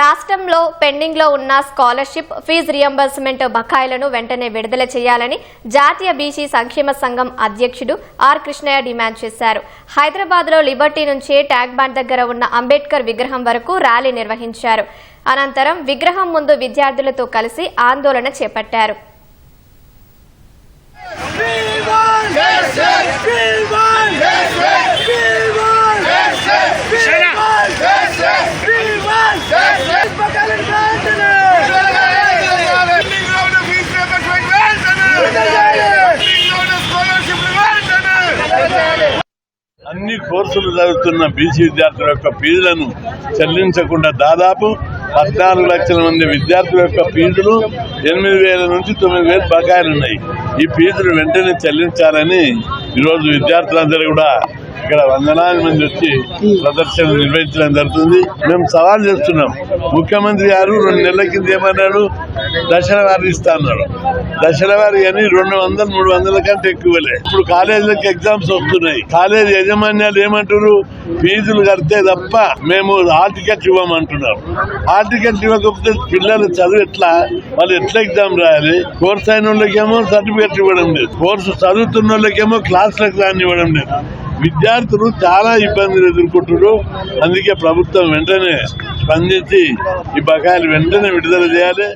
రాష్ట్రంలో పెండింగ్లో ఉన్న స్కాలర్షిప్ ఫీజు రియంబర్స్మెంట్ బకాయిలను వెంటనే విడుదల చేయాలని జాతీయ బీసీ సంక్షేమ సంఘం అధ్యక్షుడు ఆర్ కృష్ణయ్య డిమాండ్ చేశారు. హైదరాబాద్లో లిబర్టీ నుంచి ట్యాగ్ బ్యాండ్ దగ్గర ఉన్న అంబేద్కర్ విగ్రహం వరకు ర్యాలీ నిర్వహించారు. అనంతరం విగ్రహం ముందు విద్యార్థులతో కలిసి ఆందోళన చేపట్టారు. అన్ని కోర్సులు చదువుతున్న బీసీ విద్యార్థుల యొక్క ఫీజులను చెల్లించకుండా దాదాపు పద్నాలుగు లక్షల మంది విద్యార్థుల యొక్క ఫీజులు ఎనిమిది వేల నుంచి తొమ్మిది వేలు బకాయిలు ఉన్నాయి ఈ ఫీజులు వెంటనే చెల్లించాలని ఈరోజు విద్యార్థులందరూ కూడా ఇక్కడ వందలాది మంది వచ్చి ప్రదర్శన నిర్వహించడం జరుగుతుంది. మేము సవాల్ చేస్తున్నాం. ముఖ్యమంత్రి గారు రెండు నెలల కింద ఏమన్నాడు? దశల వారిస్తా అన్నాడు. దశల వారి అని రెండు వందలు మూడు వందల కంటే ఎక్కువలే. ఇప్పుడు కాలేజీలకు ఎగ్జామ్స్ వస్తున్నాయి. కాలేజీ యాజమాన్యాలు ఏమంటారు ఫీజులు కడితే తప్ప మేము హాల్ టికెట్ ఇవ్వమంటున్నారు. హాల్ టికెట్ ఇవ్వకపోతే పిల్లలు చదువు ఎట్లా? వాళ్ళు ఎట్లా ఎగ్జామ్ రాయాలి? కోర్స్ అయిన వాళ్ళకేమో సర్టిఫికెట్ ఇవ్వడం లేదు. కోర్సు చదువుతున్న వాళ్ళకేమో క్లాసులకు రానివ్వడం లేదు. విద్యార్థులు చాలా ఇబ్బందులు ఎదుర్కొంటున్నారు. అందుకే ప్రభుత్వం వెంటనే స్పందించి ఈ బకాయిలు వెంటనే విడుదల చేయాలి.